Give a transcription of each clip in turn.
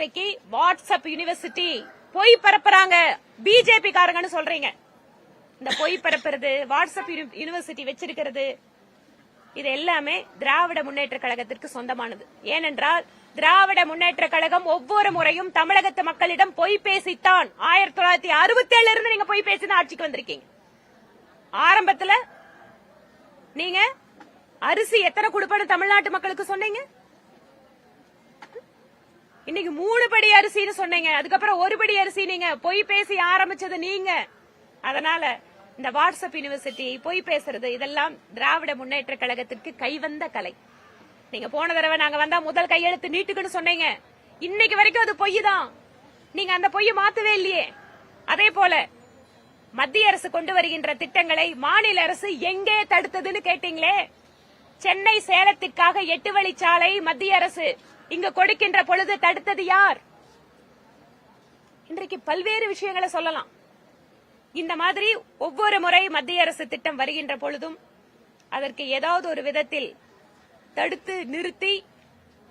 இன்றைக்கு WhatsApp university பொய் பரப்புறாங்க. BJP காரங்கன்னு சொல்றீங்க. இந்த பொய் பரப்புறது வாட்ஸ்அப் யூனி- யூனிவர்சிட்டி வச்சிருக்கிறது இது எல்லாமே திராவிட முன்னேற்ற கழகத்திற்கு சொந்தமானது. ஏனென்றால் திராவிட முன்னேற்ற கழகம் ஒவ்வொரு முறையும் தமிழகத்து மக்களிடம் பொய் பேசித்தான். ஆயிரத்தி தொள்ளாயிரத்தி அறுபத்தி ஏழுல இருந்து நீங்க பொய் பேசி தான் ஆட்சிக்கு வந்திருக்கீங்க. ஆரம்பத்துல நீங்க அரிசி எத்தனை கொடுப்பேன்னு தமிழ்நாட்டு மக்களுக்கு சொன்னீங்க? இன்னைக்கு மூணு படி அரிசின்னு சொன்னீங்க. அதுக்கப்புறம் ஒரு படி அரிசி நீங்க பொய் பேசி ஆரம்பிச்சது நீங்க. அதனால இந்த வாட்ஸ்அப் யூனிவர்சிட்டி பொய் பேசுறது இதெல்லாம் திராவிட முன்னேற்ற கழகத்திற்கு கைவந்த கலை. நீங்க போன தடவை நாங்க வந்தா முதல் கையெழுத்து நீட்டுக்குன்னு சொன்னீங்க. இன்னைக்கு வரைக்கும் அது பொய் தான் நீங்க அந்த பொய்யை மாத்தவே இல்லையே. அதே போல மத்திய அரசு கொண்டு வருகின்ற திட்டங்களை மாநில அரசு எங்கே தடுத்ததுன்னு கேட்டீங்களே? சென்னை சேலத்திற்காக எட்டு வழிச்சாலை மத்திய அரசு. இங்கு கொடுக்கின்ற பொழுது தடுத்தது யார்? இன்றைக்கு பல்வேறு விஷயங்களை சொல்லலாம். இந்த மாதிரி ஒவ்வொரு முறை மத்திய அரசு திட்டம் வருகின்ற பொழுதும் அதற்கு ஏதாவது ஒரு விதத்தில் தடுத்து நிறுத்தி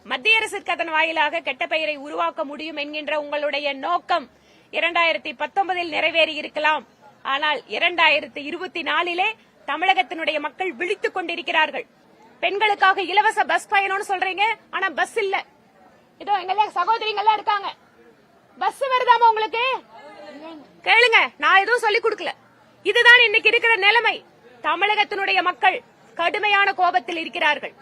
மத்திய அரசுக்கு அதன் வாயிலாக கெட்ட பெயரை உருவாக்க முடியும் என்கின்ற உங்களுடைய நோக்கம் இரண்டாயிரத்தி பத்தொன்பதில் நிறைவேறி இருக்கலாம். ஆனால் இரண்டாயிரத்தி இருபத்தி நாலிலே தமிழகத்தினுடைய மக்கள் விழித்துக் கொண்டிருக்கிறார்கள். பெண்களுக்காக இலவச பஸ் பயணம்னு சொல்றீங்க. ஆனா பஸ் இல்ல. இதோ எங்க சகோதரிங்கெல்லாம் இருக்காங்க. பஸ் வருதாமா உங்களுக்கு? கேளுங்க. நான் எதுவும் சொல்லி கொடுக்கல. இதுதான் இன்னைக்கு இருக்கிற நிலைமை. தமிழகத்தினுடைய மக்கள் கடுமையான கோபத்தில் இருக்கிறார்கள்.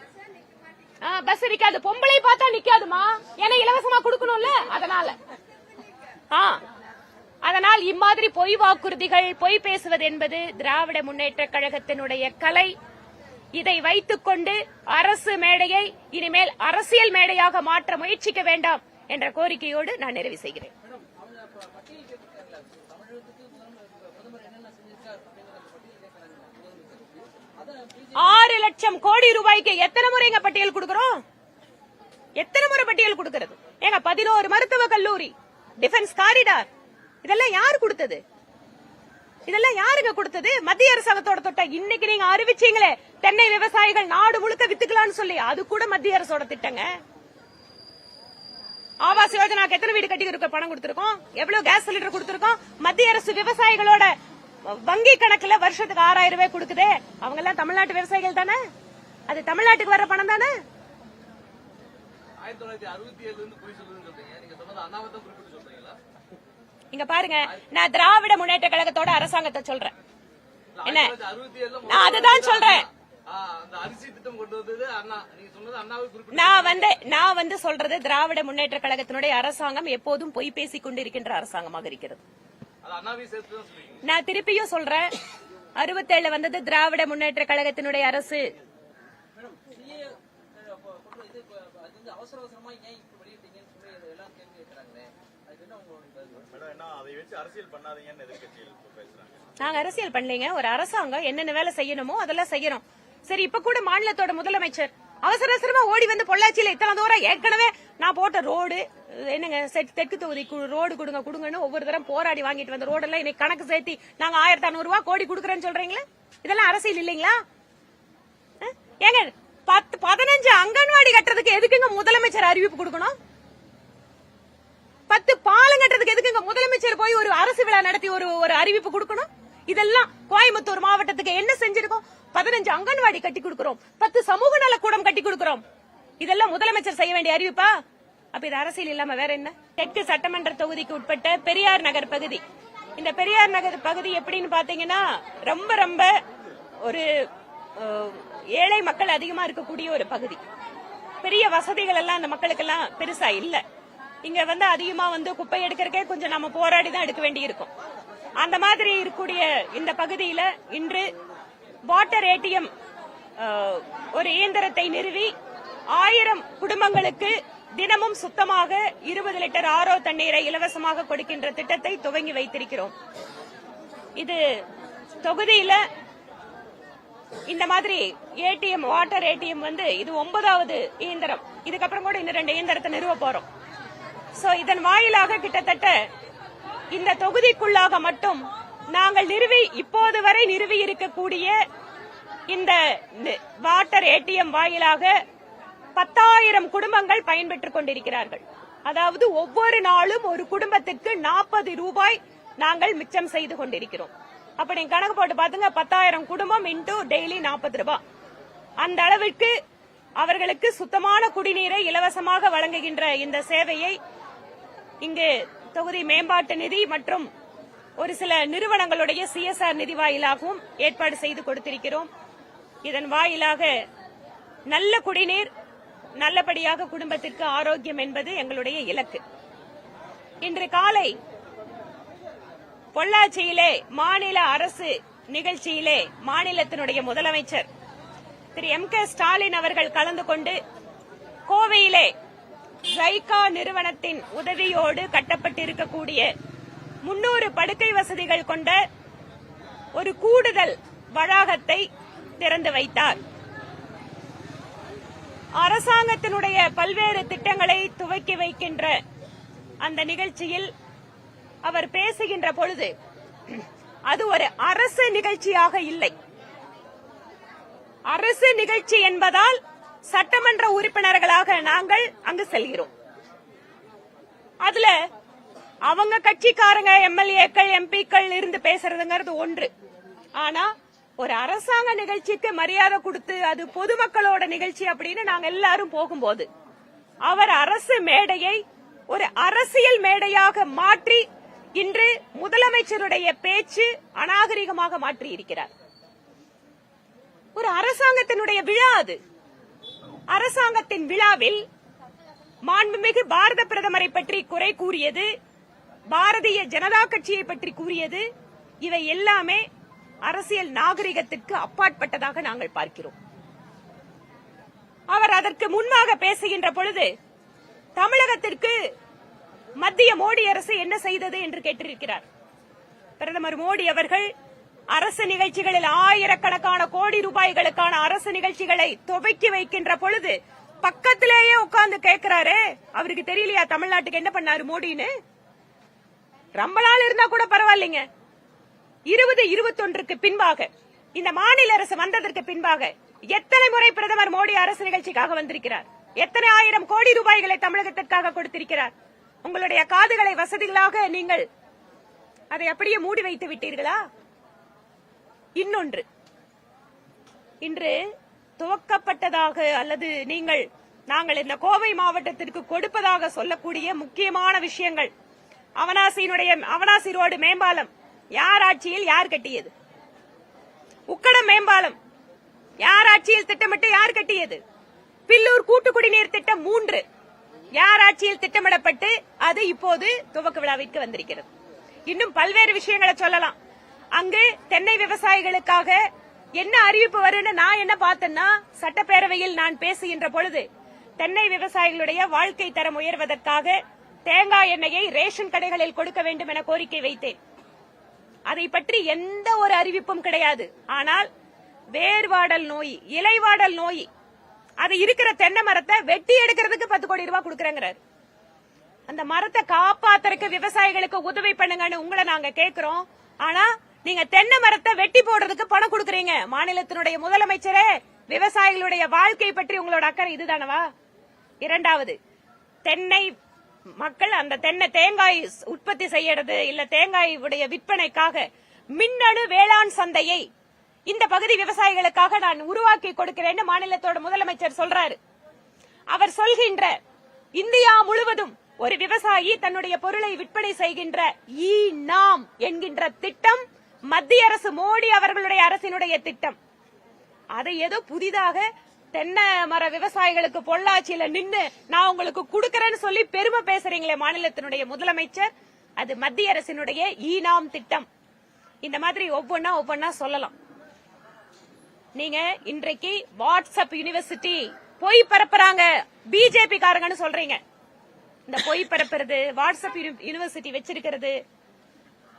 ஆ, பஸ் நிக்காது. பொம்பளை பார்த்தா நிக்காதுமா? ஏன்னா இலவசமா கொடுக்கணும்ல? அதனால. ஆ அதனால் இம்மாதிரி பொய் வாக்குறுதிகள் பொய் பேசுவது என்பது திராவிட முன்னேற்ற கழகத்தினுடைய கலை. இதை வைத்துக்கொண்டு அரசு மேடையை இனிமேல் அரசியல் மேடையாக மாற்ற முயற்சிக்க வேண்டாம் என்ற கோரிக்கையோடு நான் நிறைவு செய்கிறேன். ஆறு லட்சம் கோடி ரூபாய்க்கு எத்தனை முறைங்க பட்டியல் கொடுக்கிறோம்? எத்தனை முறை பட்டியல் கொடுக்கிறது? ஏங்க பதினோரு மருத்துவ கல்லூரி டிஃபென்ஸ் காரிடார் இதெல்லாம் யார் கொடுத்தது? இதெல்லாம் யாருங்க கொடுத்தது? மத்திய அரசாங்கத்தோட தொட்ட. இன்னைக்கு நீங்க அறிவிச்சீங்களே தென்னை விவசாயிகள் நாடு முழுக்க வித்துக்கலாம்னு சொல்லி. அது கூட மத்திய அரசோட திட்டங்க. ஆவாஸ் யோஜனாக்கு எத்தனை வீடு கட்டி இருக்க? பணம் கொடுத்திருக்கோம். எவ்வளவு கேஸ் சிலிண்டர் கொடுத்திருக்கோம். மத்திய அரசு விவசாயிகளோட வங்கி கணக்குல வருஷத்துக்கு ஆறாயிரம் ரூபாய் கொடுக்குதே. அவங்க எல்லாம் தமிழ்நாட்டு விவசாயிகள் தானே? அது தமிழ்நாட்டுக்கு வர்ற பணம் தானே? ஆயிரத்தி தொள்ளாயிரத்தி அறுபத்தி ஏழுல இருந்து போய் சொல்லுங்க நீங்க சொன்னது அண்ணாவை தான் குறிப்பிட்டு இங்க பாருங்க நான் திராவிட முன்னேற்ற கழகத்தோட அரசாங்கத்தை சொல்றேன். என்ன? நான் அதுதான் சொல்றேன். நான் வந்து நான் வந்து சொல்றது திராவிட முன்னேற்ற கழகத்தினுடைய அரசாங்கம் எப்போதும் பொய் பேசிக் கொண்டிருக்கின்ற அரசாங்கமாக இருக்கிறது. நான் திருப்பியும் சொல்றேன் அறுபத்தேழு வந்தது திராவிட முன்னேற்ற கழகத்தினுடைய அரசு அவசர அவசரமா ஏன் இப்ப வெளியிட்டீங்கன்னு சொல்லி எல்லாம் கேள்வி கேட்கறாங்களே அதுக்கு என்ன உங்களுடைய பதில்? மேடம் என்ன அதை வச்சு அரசியல் பண்ணாதீங்கன்னு எதிர்க்கட்சிகள் இப்ப பேசுறாங்க நாங்க அரசியல் பண்ணலீங்க. ஒரு அரசாங்கம் என்னென்ன வேலை செய்யணுமோ அதெல்லாம் செய்யறோம். சரி இப்ப கூட மாநிலத்தோட முதலமைச்சர் அவசர அவசரமா ஓடி வந்து பொள்ளாச்சியில இத்தனை தூரம் ஏற்கனவே நான் போட்ட ரோடு என்னங்க செட் தெற்கு தொகுதி கு- ரோடு கொடுங்க கொடுங்கன்னு ஒவ்வொரு தரம் போராடி வாங்கிட்டு வந்த ரோடெல்லாம் இன்னைக்கு கணக்கு சேர்த்தி நாங்க ஆயிரத்தி ஐநூறு ரூபாய் கோடி கொடுக்கறேன்னு சொல்றீங்களா? இதெல்லாம் அரசியல் இல்லைங்களா? ஏங்க பத்து பதினஞ்சு அங்கன்வாடி கட்டுறதுக்கு எதுக்குங்க முதலமைச்சர் அறிவிப்பு கொடுக்கணும்? பத்து பாலம் கட்டுறதுக்கு எதுக்குங்க முதலமைச்சர் போய் ஒரு அரசு விழா நடத்தி ஒரு ஒரு அறிவிப்பு கொடுக்கணும்? இதெல்லாம் கோயம்புத்தூர் மாவட்டத்துக்கு என்ன செஞ்சிருக்கோம்? பதினஞ்சு அங்கன்வாடி கட்டி கொடுக்கிறோம். பத்து சமூக நல கூடம் கட்டி கொடுக்கிறோம். இதெல்லாம் முதலமைச்சர் செய்ய வேண்டிய அறிவிப்பா? அப்ப இது அரசியல் இல்லாம வேற என்ன? தெற்கு சட்டமன்ற தொகுதிக்கு உட்பட்ட பெரியார் நகர் பகுதி. இந்த பெரியார் நகர் பகுதி எப்படின்னு பாத்தீங்கன்னா ரொம்ப ரொம்ப ஒரு ஏழை மக்கள் அதிகமா இருக்கக்கூடிய ஒரு பகுதி. பெரிய வசதிகள் எல்லாம் அந்த மக்களுக்கெல்லாம் பெருசா இல்லை. இங்க வந்து அதிகமா வந்து குப்பை எடுக்கிறக்கே கொஞ்சம் நம்ம போராடி தான் எடுக்க வேண்டி இருக்கும் அந்த மாதிரி இருக்கக்கூடிய இந்த பகுதியில இன்று வாட்டர் ஏடிஎம் ஒரு இயந்திரத்தை நிறுவி ஆயிரம் குடும்பங்களுக்கு தினமும் சுத்தமாக இருபது லிட்டர் ஆரோ தண்ணீரை இலவசமாக கொடுக்கின்ற திட்டத்தை துவங்கி வைத்திருக்கிறோம். இது தொகுதியில இந்த மாதிரி ஏடிஎம் வாட்டர் ஏடிஎம் வந்து இது ஒன்பதாவது இயந்திரம். இதுக்கப்புறம் கூட இன்னும் ரெண்டு இயந்திரத்தை நிறுவ போறோம். சோ இதன் வாயிலாக கிட்டத்தட்ட இந்த தொகுதிக்குள்ளாக மட்டும் நாங்கள் நிறுவி இப்போது வரை நிறுவி இருக்கக்கூடிய இந்த வாட்டர் ஏடிஎம் வாயிலாக பத்தாயிரம் குடும்பங்கள் பயன்பெற்றுக் கொண்டிருக்கிறார்கள். அதாவது ஒவ்வொரு நாளும் ஒரு குடும்பத்துக்கு நாற்பது ரூபாய் நாங்கள் மிச்சம் செய்து கொண்டிருக்கிறோம். அப்ப நீங்க கணக்கு போட்டு பாத்துங்க பத்தாயிரம் குடும்பம் இன்டூ டெய்லி நாற்பது ரூபாய் அந்த அளவிற்கு அவர்களுக்கு சுத்தமான குடிநீரை இலவசமாக வழங்குகின்ற இந்த சேவையை இங்கு தொகுதி மேம்பாட்டு நிதி மற்றும் ஒரு சில நிறுவனங்களுடைய சிஎஸ்ஆர் நிதி வாயிலாகவும் ஏற்பாடு செய்து கொடுத்திருக்கிறோம். இதன் வாயிலாக நல்ல குடிநீர் நல்லபடியாக குடும்பத்திற்கு ஆரோக்கியம் என்பது எங்களுடைய இலக்கு. இன்று காலை பொள்ளாச்சியிலே மாநில அரசு நிகழ்ச்சியிலே மாநிலத்தினுடைய முதலமைச்சர் திரு எம் கே ஸ்டாலின் அவர்கள் கலந்து கொண்டு ஜைகா நிறுவனத்தின் உதவியோடு கட்டப்பட்டிருக்கக்கூடிய முன்னூறு படுக்கை வசதிகள் கொண்ட ஒரு கூடுதல் வளாகத்தை திறந்து வைத்தார். அரசாங்கத்தினுடைய பல்வேறு திட்டங்களை துவக்கி வைக்கின்ற அந்த நிகழ்ச்சியில் அவர் பேசுகின்ற பொழுது அது ஒரு அரசு நிகழ்ச்சியாக இல்லை. அரசு நிகழ்ச்சி என்பதால் சட்டமன்ற உறுப்பினர்களாக நாங்கள் அங்கு செல்கிறோம். அதுல அவங்க கட்சிக்காரங்க எம்எல்ஏக்கள் எம்பிக்கள் இருந்து பேசுறதுங்கிறது ஒன்று. ஆனா ஒரு அரசாங்க நிகழ்ச்சிக்கு மரியாதை கொடுத்து அது பொதுமக்களோட நிகழ்ச்சி அப்படின்னு நாங்க எல்லாரும் போகும்போது அவர் அரசு மேடையை ஒரு அரசியல் மேடையாக மாற்றி இன்று முதலமைச்சருடைய பேச்சு அநாகரிகமாக மாற்றி இருக்கிறார் ஒரு அரசாங்கத்தினுடைய விழா அது. அரசாங்கத்தின் விழாவில் மாண்புமிகு பாரத பிரதமரை பற்றி குறை கூறியது பாரதிய ஜனதா கட்சியை பற்றி கூறியது இவை எல்லாமே அரசியல் நாகரிகத்திற்கு அப்பாற்பட்டதாக நாங்கள் பார்க்கிறோம். அவர் அதற்கு முன்பாக பேசுகின்ற பொழுது தமிழகத்திற்கு மத்திய மோடி அரசு என்ன செய்தது? என்று கேட்டிருக்கிறார். பிரதமர் மோடி அவர்கள் அரசு நிகழ்ச்சிகளில் ஆயிரக்கணக்கான கோடி ரூபாய்களுக்கான அரசு நிகழ்ச்சிகளை துவக்கி வைக்கின்ற பொழுது பக்கத்திலேயே உட்கார்ந்து கேட்கிறாரு அவருக்கு தெரியலையா தமிழ்நாட்டுக்கு என்ன பண்ணாரு மோடின்னு? ரொம்ப நாள் இருந்தா கூட பரவாயில்லைங்க. இருபது இருபத்தொன்றுக்கு பின்பாக இந்த மாநில அரசு வந்ததற்கு பின்பாக எத்தனை முறை பிரதமர் மோடி அரசு நிகழ்ச்சிக்காக வந்திருக்கிறார்? எத்தனை ஆயிரம் கோடி ரூபாய்களை தமிழகத்திற்காக கொடுத்திருக்கிறார்? உங்களுடைய காதுகளை வசதிகளாக நீங்கள் அதை அப்படியே மூடி வைத்து விட்டீர்களா? இன்னொன்று. இன்று துவக்கப்பட்டதாக அல்லது நீங்கள் நாங்கள் இந்த கோவை மாவட்டத்திற்கு கொடுப்பதாக சொல்லக்கூடிய முக்கியமான விஷயங்கள். அவனாசியினுடைய அவனாசி ரோடு மேம்பாலம் யார் ஆட்சியில் யார் கட்டியது? உக்கடம் மேம்பாலம் யார் ஆட்சியில் திட்டமிட்டு யார் கட்டியது? பில்லூர் கூட்டு குடிநீர் திட்டம் மூன்று. யார் ஆட்சியில் திட்டமிடப்பட்டு அது இப்போது துவக்க விழாவிற்கு வந்திருக்கிறது. இன்னும் பல்வேறு விஷயங்களை சொல்லலாம். அங்கு தென்னை விவசாயிகளுக்காக என்ன அறிவிப்பு வரும்னு நான் என்ன பார்த்தேன்னா சட்டப்பேரவையில் நான் பேசுகின்ற பொழுது தென்னை விவசாயிகளுடைய வாழ்க்கை தரம் உயர்வதற்காக தேங்காய் எண்ணெயை ரேஷன் கடைகளில் கொடுக்க வேண்டும் என கோரிக்கை வைத்தேன். அதை பற்றி எந்த ஒரு அறிவிப்பும் கிடையாது. ஆனால் வேர்வாடல் நோய் இலைவாடல் நோய் அது இருக்கிற தென்னை மரத்தை வெட்டி எடுக்கிறதுக்கு பத்து கோடி ரூபாய் கொடுக்கறங்கிறார். அந்த மரத்தை காப்பாத்துறதுக்கு விவசாயிகளுக்கு உதவி பண்ணுங்கன்னு உங்களை நாங்க கேட்கிறோம் ஆனா நீங்க தென்னை மரத்தை வெட்டி போடுறதுக்கு பணம் கொடுக்கறீங்க. மாநிலத்தினுடைய முதலமைச்சரே விவசாயிகளுடைய வாழ்க்கை பற்றி உங்களோட அக்கறை இதுதானவா? இரண்டாவது தென்னை மக்கள் அந்த தென்னை தேங்காய் உற்பத்தி செய்யறது இல்ல தேங்காய் உடைய விற்பனைக்காக மின்னணு வேளாண் சந்தையை இந்த பகுதி விவசாயிகளுக்காக நான் உருவாக்கி கொடுக்கிறேன்னு மாநிலத்தோட முதலமைச்சர் சொல்றாரு. அவர் சொல்கின்ற இந்தியா முழுவதும் ஒரு விவசாயி தன்னுடைய பொருளை விற்பனை செய்கின்ற இ நாம் என்கின்ற திட்டம் மத்திய அரசு மோடி அவர்களுடைய அரசினுடைய திட்டம். அதை ஏதோ புதிதாக தென்னை மர விவசாயிகளுக்கு பொள்ளாச்சியில நின்னு நான் உங்களுக்கு கொடுக்கறேன்னு சொல்லி பெருமை பேசுறீங்களே மாநிலத்தினுடைய முதலமைச்சர். அது மத்திய அரசினுடைய ஈனாம் திட்டம். இந்த மாதிரி ஒவ்வொன்னா ஒவ்வொன்னா சொல்லலாம். நீங்க இன்றைக்கு வாட்ஸ்அப் யூனிவர்சிட்டி பொய் பரப்புறாங்க. பிஜேபி காரங்கன்னு சொல்றீங்க. இந்த பொய் பரப்புறது வாட்ஸ்அப் யூனி- யூனிவர்சிட்டி வச்சிருக்கிறது.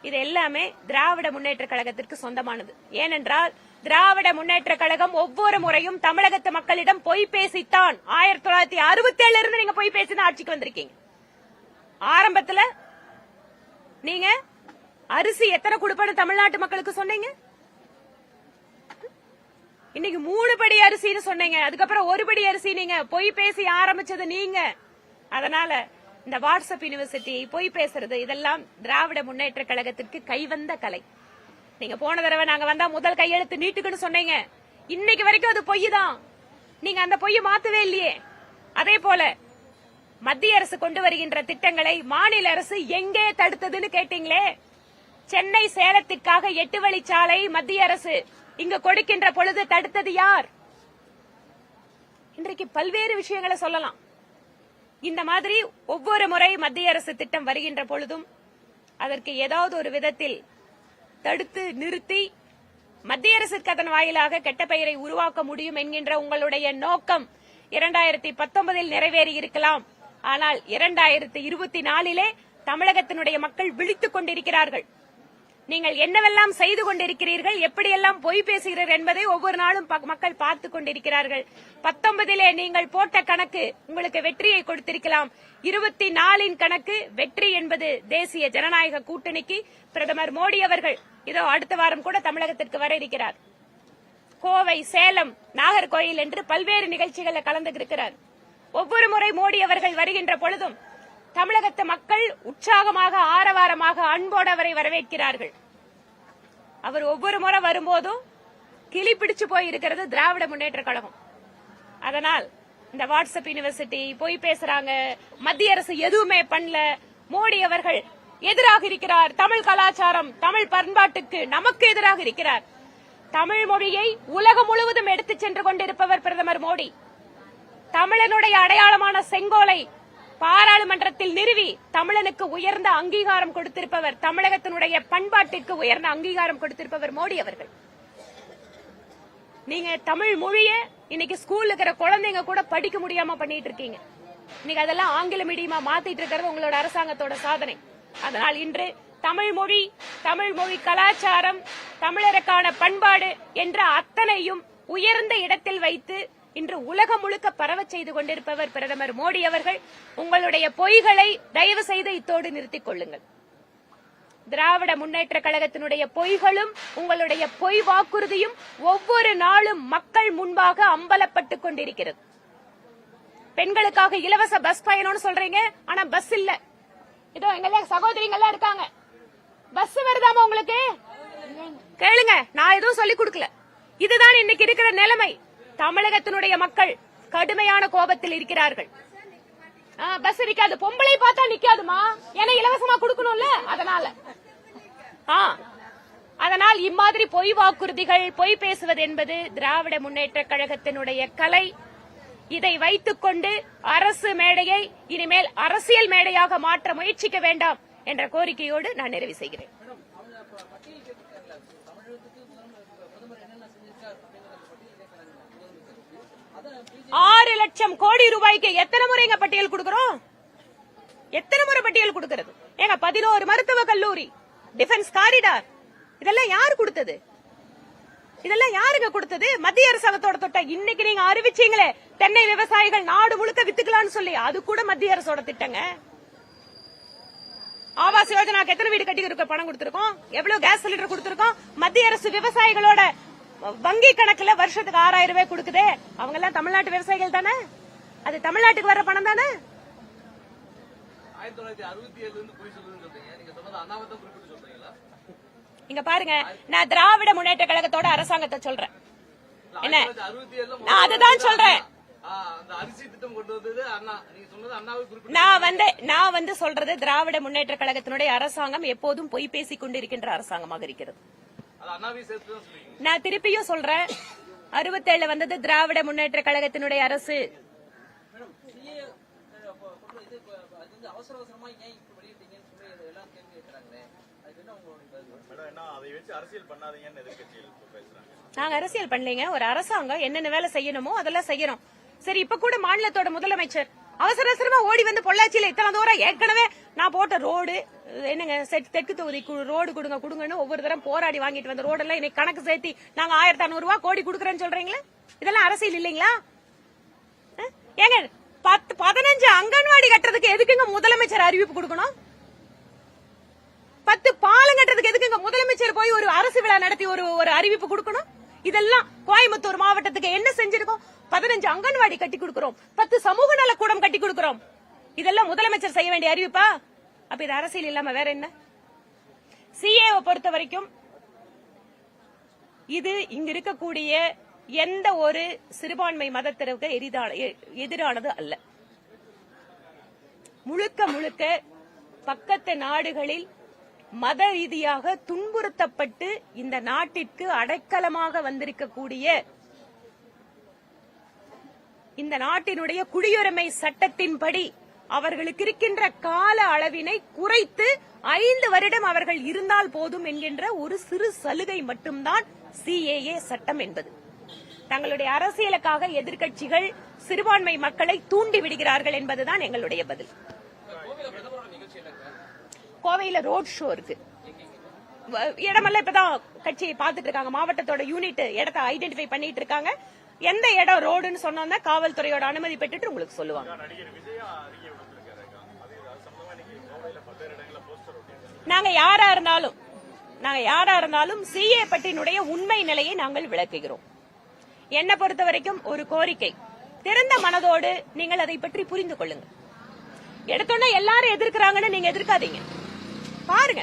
இது எல்லாமே திராவிட முன்னேற்ற கழகத்திற்கு சொந்தமானது. ஏனென்றால் திராவிட முன்னேற்ற கழகம் ஒவ்வொரு முறையும் தமிழகத்து மக்களிடம் பொய் பேசித்தான். ஆயிரத்தி தொள்ளாயிரத்தி அறுபத்தி ஏழுல இருந்து நீங்க பொய் பேசி ஆட்சிக்கு வந்திருக்கீங்க. ஆரம்பத்துல நீங்க அரிசி எத்தனை கொடுப்பேன்னு தமிழ்நாட்டு மக்களுக்கு சொன்னீங்க? இன்னைக்கு மூணு படி அரிசின்னு சொன்னீங்க. அதுக்கப்புறம் ஒரு படி அரிசி நீங்க பொய் பேசி ஆரம்பிச்சது நீங்க. அதனால இந்த வாட்ஸ்அப் யூனிவர்சிட்டி பொய் பேசுறது இதெல்லாம் திராவிட முன்னேற்ற கழகத்திற்கு கைவந்த கலை. நீங்க போன தடவை நாங்க வந்தா முதல் கையெழுத்து நீட்டுக்குன்னு சொன்னீங்க. இன்னைக்கு வரைக்கும் அது பொய் தான். நீங்க அந்த பொய்யை மாத்தவே இல்லையே. அதே போல மத்திய அரசு கொண்டு வருகின்ற திட்டங்களை மாநில அரசு எங்கே தடுத்ததுன்னு கேட்டீங்களே? சென்னை சேலத்திற்காக எட்டு வழிச்சாலை மத்திய அரசு இங்கு கொடுக்கின்ற பொழுது தடுத்தது யார்? இன்றைக்கு பல்வேறு விஷயங்களை சொல்லலாம். இந்த மாதிரி ஒவ்வொரு முறை மத்திய அரசு திட்டம் வருகின்ற பொழுதும் அதற்கு ஏதாவது ஒரு விதத்தில் தடுத்து நிறுத்தி மத்திய அரசுக்கு அதன் வாயிலாக கெட்ட பெயரை உருவாக்க முடியும் என்கின்ற உங்களுடைய நோக்கம் இரண்டாயிரத்தி பத்தொன்பதில் நிறைவேறி இருக்கலாம். ஆனால் இரண்டாயிரத்தி இருபத்தி நாலிலே தமிழகத்தினுடைய மக்கள் விழித்துக் கொண்டிருக்கிறார்கள். நீங்கள் என்னவெல்லாம் செய்து கொண்டிருக்கிறீர்கள் எப்படியெல்லாம் பொய் பேசுகிறீர்கள் என்பதை ஒவ்வொரு நாளும் மக்கள் பார்த்துக் கொண்டிருக்கிறார்கள். பத்தொன்பதிலே நீங்கள் போட்ட கணக்கு உங்களுக்கு வெற்றியை கொடுத்திருக்கலாம். இருபத்தி நாலின் கணக்கு வெற்றி என்பது தேசிய ஜனநாயக கூட்டணிக்கு பிரதமர் மோடி அவர்கள் இதோ அடுத்த வாரம் கூட தமிழகத்திற்கு வர இருக்கிறார். கோவை சேலம் நாகர்கோயில் என்று பல்வேறு நிகழ்ச்சிகளில் கலந்துகிறார் ஒவ்வொரு முறை மோடி அவர்கள் வருகின்ற பொழுதும் தமிழகத்து மக்கள் உற்சாகமாக ஆரவாரமாக அன்போடு அவரை வரவேற்கிறார்கள். அவர் ஒவ்வொரு முறை வரும்போதும் கிளி பிடிச்சு போய் இருக்கிறது திராவிட முன்னேற்ற கழகம். அதனால் இந்த வாட்ஸ்அப் யூனிவர்சிட்டி போய் பேசுறாங்க. மத்திய அரசு எதுவுமே பண்ணல. மோடி அவர்கள் எதிராக இருக்கிறார். தமிழ் கலாச்சாரம் தமிழ் பண்பாட்டுக்கு நமக்கு எதிராக இருக்கிறார். தமிழ் மொழியை உலகம் முழுவதும் எடுத்துச் சென்று கொண்டிருப்பவர் பிரதமர் மோடி. தமிழனுடைய அடையாளமான செங்கோலை பாராளுமன்றத்தில் நிறுவி தமிழனுக்கு உயர்ந்த அங்கீகாரம் கொடுத்திருப்பவர் தமிழகத்தினுடைய பண்பாட்டிற்கு உயர்ந்த அங்கீகாரம் கொடுத்திருப்பவர் மோடி அவர்கள். நீங்க தமிழ் மொழிய இன்னைக்கு ஸ்கூல்ல இருக்கிற குழந்தைங்க கூட படிக்க முடியாம பண்ணிட்டு இருக்கீங்க. இன்னைக்கு அதெல்லாம் ஆங்கில மீடியமா மாத்திட்டு இருக்கிறது உங்களோட அரசாங்கத்தோட சாதனை. அதனால் இன்று தமிழ் மொழி தமிழ் மொழி கலாச்சாரம் தமிழருக்கான பண்பாடு என்ற அத்தனையும் உயர்ந்த இடத்தில் வைத்து இன்று உலகம் முழுக்க பரவச் செய்து கொண்டிருப்பவர் பிரதமர் மோடி அவர்கள். உங்களுடைய பொய்களை தயவு செய்து இத்தோடு நிறுத்திக் கொள்ளுங்கள். திராவிட முன்னேற்ற கழகத்தினுடைய பொய்களும் உங்களுடைய பொய் வாக்குறுதியும் ஒவ்வொரு நாளும் மக்கள் முன்பாக அம்பலப்பட்டுக் கொண்டிருக்கிறது. பெண்களுக்காக இலவச பஸ் பயணம்னு சொல்றீங்க ஆனா பஸ் இல்ல. இதோ எங்க சகோதரிங்கெல்லாம் இருக்காங்க. பஸ் வருதாமா உங்களுக்கு? கேளுங்க நான் எதுவும் சொல்லி கொடுக்கல. இதுதான் இன்னைக்கு இருக்கிற நிலைமை. தமிழகத்தினுடைய மக்கள் கடுமையான கோபத்தில் இருக்கிறார்கள். ஆ, பஸ் நிக்காது. பொம்பளை பார்த்தா நிக்காதுமா? ஏன்னா இலவசமா கொடுக்கணும்ல? அதனால. ஆ அதனால் இம்மாதிரி பொய் வாக்குறுதிகள் பொய் பேசுவது என்பது திராவிட முன்னேற்ற கழகத்தினுடைய கலை. இதை வைத்துக்கொண்டு அரசு மேடையை இனிமேல் அரசியல் மேடையாக மாற்ற முயற்சிக்க வேண்டாம் என்ற கோரிக்கையோடு நான் நிறைவு செய்கிறேன் மேடம் அவங்க இப்ப பட்டியல் கேட்டிருக்காங்கல்ல தமிழகத்துக்கு முதல்வர் பிரதமர் என்னென்ன செஞ்சிருக்கார் அப்படிங்கறத பட்டியல் கேட்கறாங்க முதலமைச்சருக்கு அதை பிஜேபி ஆறு லட்சம் கோடி ரூபாய்க்கு எத்தனை முறைங்க பட்டியல் கொடுக்கறோம்? எத்தனை முறை பட்டியல் கொடுக்கிறது? ஏங்க பதினோரு மருத்துவ கல்லூரி டிஃபென்ஸ் காரிடார் இதெல்லாம் யார் கொடுத்தது? இதெல்லாம் யாருங்க கொடுத்தது? மத்திய அரசாங்கத்தோட தொட்ட. இன்னைக்கு நீங்க அறிவிச்சீங்களே தென்னை விவசாயிகள் நாடு முழுக்க வித்துக்கலாம்னு சொல்லி. அது கூட மத்திய அரசோட திட்டங்க. ஆவாஸ் யோஜனாக்கு எத்தனை வீடு கட்டி இருக்க பணம் கொடுத்திருக்கோம். எவ்வளவு கேஸ் சிலிண்டர் கொடுத்திருக்கோம்? மத்திய அரசு விவசாயிகளோட வங்கி கணக்குல வருஷத்துக்கு ஆறாயிரம் ரூபாய் கொடுக்குதே. அவங்க எல்லாம் தமிழ்நாட்டு விவசாயிகள் தானே? அது தமிழ்நாட்டுக்கு வர்ற பணம் தானே? இங்க பாருங்க நான் திராவிட முன்னேற்ற கழகத்தோட அரசாங்கத்தை சொல்றேன். என்ன? நான் அதுதான் சொல்றேன். நான் வந்து நான் வந்து சொல்றது திராவிட முன்னேற்ற கழகத்தினுடைய அரசாங்கம் எப்போதும் பொய் பேசிக் கொண்டிருக்கின்ற அரசாங்கமாக இருக்கிறது. நான் திருப்பியும் சொல்றேன். அறுபத்தேழுல வந்தது திராவிட முன்னேற்ற கழகத்தினுடைய அரசு. நாங்க அரசியல் பண்ணலைங்க. ஒரு அரசாங்கம் என்னென்ன வேலை செய்யணுமோ அதெல்லாம் செய்யறோம். சரி இப்ப கூட மாநிலத்தோட முதலமைச்சர் அவசர அவசரமா ஓடி வந்து பொள்ளாச்சியில இத்தனை தூரம் ஏற்கனவே நான் போட்ட ரோடு என்னங்க செட் தெற்கு தொகுதி கு- ரோடு கொடுங்க கொடுங்கன்னு ஒவ்வொரு தரம் போராடி வாங்கிட்டு வந்த ரோடெல்லாம் இன்னைக்கு கணக்கு சேர்த்தி நாங்க ஆயிரத்தி அறுநூறு ரூபாய் கோடி கொடுக்குறேன்னு சொல்றீங்களா? இதெல்லாம் அரசியல் இல்லைங்களா? ஏங்க பத்து பதினஞ்சு அங்கன்வாடி கட்டுறதுக்கு எதுக்குங்க முதலமைச்சர் அறிவிப்பு கொடுக்கணும்? பத்து பாலம் கட்டுறதுக்கு எதுக்குங்க முதலமைச்சர் போய் ஒரு அரசு விழா நடத்தி ஒரு ஒரு அறிவிப்பு கொடுக்கணும்? இதெல்லாம் கோயம்புத்தூர் மாவட்டத்துக்கு என்ன செஞ்சிருக்கோம்? பதினஞ்சு அங்கன்வாடி கட்டி கொடுக்கிறோம். பத்து சமூக நல கூடம் கட்டி கொடுக்கிறோம். இதெல்லாம் முதலமைச்சர் செய்ய வேண்டிய அறிவிப்பா? அப்ப இது அரசியல் இல்லாம வேற என்ன? சிஏவை பொறுத்த வரைக்கும் இது இங்க இருக்கக்கூடிய எந்த ஒரு சிறுபான்மை மதத்திற்கு எரிதான- எ- எதிரானது அல்ல. முழுக்க முழுக்க பக்கத்து நாடுகளில் மத ரீதியாக துன்புறுத்தப்பட்டு இந்த நாட்டிற்கு அடைக்கலமாக வந்திருக்கக்கூடிய இந்த நாட்டினுடைய குடியுரிமை சட்டத்தின்படி அவர்களுக்கு இருக்கின்ற கால அளவினை குறைத்து ஐந்து வருடம் அவர்கள் இருந்தால் போதும் என்கின்ற ஒரு சிறு சலுகை மட்டும்தான் சிஏஏ சட்டம் என்பது. தங்களுடைய அரசியலுக்காக எதிர்க்கட்சிகள் சிறுபான்மை மக்களை தூண்டி விடுகிறார்கள் என்பதுதான் எங்களுடைய பதில். கோவையில ரோட் ஷோ இருக்கு. வ- இடமெல்லாம் இப்பதான் கட்சியை பார்த்துட்டு இருக்காங்க. மாவட்டத்தோட யூனிட் இடத்தை ஐடென்டிஃபை பண்ணிட்டு இருக்காங்க. எந்த இடம் ரோடுன்னு சொன்னோம்னா காவல்துறையோட அனுமதி பெற்றுட்டு உங்களுக்கு சொல்லுவாங்க. நாங்க யாரா இருந்தாலும் நாங்க யாரா இருந்தாலும் சிஏ பட்டினுடைய உண்மை நிலையை நாங்கள் விளக்குகிறோம். என்னை பொறுத்த வரைக்கும் ஒரு கோரிக்கை. திறந்த மனதோடு நீங்கள் அதை பற்றி புரிந்து கொள்ளுங்க எடுத்தோன்னே எல்லாரும் எதிர்க்கிறாங்கன்னு நீங்க எதிர்க்காதீங்க. பாருங்க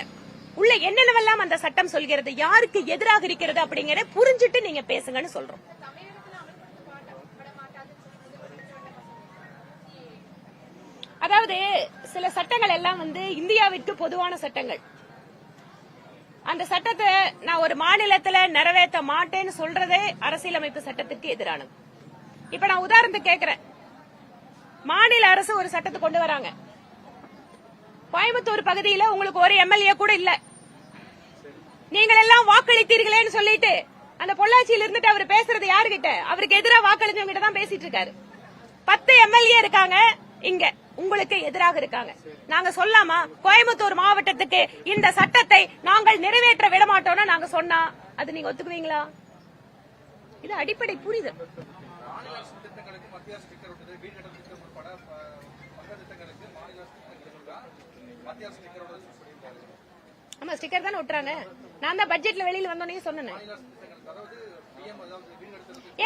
உள்ள என்னென்னவெல்லாம் அந்த சட்டம் சொல்கிறது யாருக்கு எதிராக இருக்கிறது அப்படிங்கறத புரிஞ்சுட்டு நீங்க பேசுங்கன்னு சொல்றோம். அதாவது சில சட்டங்கள் எல்லாம் வந்து இந்தியாவிற்கு பொதுவான சட்டங்கள். அந்த சட்டத்தை நான் ஒரு மாநிலத்துல நிறைவேற்ற மாட்டேன்னு சொல்றதே அரசியலமைப்பு சட்டத்திற்கு எதிரானது. இப்ப நான் உதாரணத்துக்கு கேக்குறேன். மாநில அரசு ஒரு சட்டத்தை கொண்டு வராங்க. கோயம்புத்தூர் பகுதியில உங்களுக்கு ஒரு எம்எல்ஏ கூட இல்ல. நீங்கள் எல்லாம் வாக்களித்தீர்களேன்னு சொல்லிட்டு அந்த பொள்ளாச்சியில இருந்துட்டு அவர் பேசுறது யாருகிட்ட? அவருக்கு எதிராக வாக்களிச்சவங்க கிட்ட தான் பேசிட்டு இருக்காரு. பத்து எம்எல்ஏ இருக்காங்க இங்க. உங்களுக்கு எதிராக இருக்காங்க. நாங்க சொல்லாமா? கோயம்புத்தூர் மாவட்டத்துக்கு இந்த சட்டத்தை நாங்கள் நிறைவேற்ற விட மாட்டோம்னு நாங்க சொன்னா அது நீங்க ஒத்துக்குவீங்களா? இது அடிப்படை புரிதல். ஸ்டிக்கர் ஆமா ஸ்டிக்கர் தானே விட்டுறாங்க நான் தான் பட்ஜெட்ல வெளியில வந்தோடனே சொன்னேன்.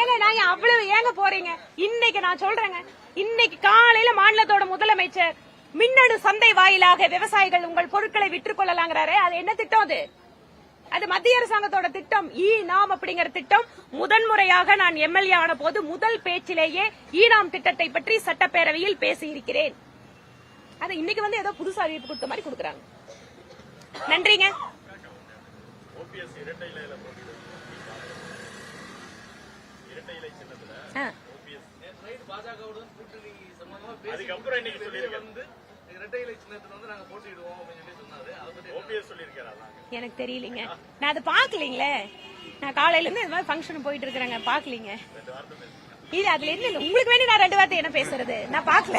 ஏங்க நாங்க அவ்வளவு ஏங்க போறீங்க? இன்னைக்கு நான் சொல்றேங்க இன்னைக்கு காலையில மாநிலத்தோட முதலமைச்சர் மின்னணு சந்தை வாயிலாக விவசாயிகள் உங்கள் பொருட்களை விற்றுக் கொள்ளலாங்கிறாரு அது என்ன திட்டம் அது? அது மத்திய அரசாங்கத்தோட திட்டம் ஈ நாம் அப்படிங்கிற திட்டம். முதன்முறையாக நான் எம்எல்ஏ ஆன போது முதல் பேச்சிலேயே ஈ நாம் திட்டத்தை பற்றி சட்டப்பேரவையில் பேசியிருக்கிறேன். அது இன்னைக்கு வந்து ஏதோ புதுசா அறிவிப்பு கொடுத்த மாதிரி கொடுக்கறாங்க. நன்றிங்க. ஓபிஎஸ் சொல்லியிருக்காரு எனக்கு தெரியலீங்க. நான் அதை பாக்கலீங்களே நான் காலையில இருந்து இது மாதிரி ஃபங்க்ஷன் போயிட்டு இருக்கிறேங்க. பாக்கலீங்க ரெண்டு இது அதுல இருந்து உங்களுக்கு வேண்டி நான் ரெண்டு வார்த்தை என்ன பேசுறது? நான் பாக்கல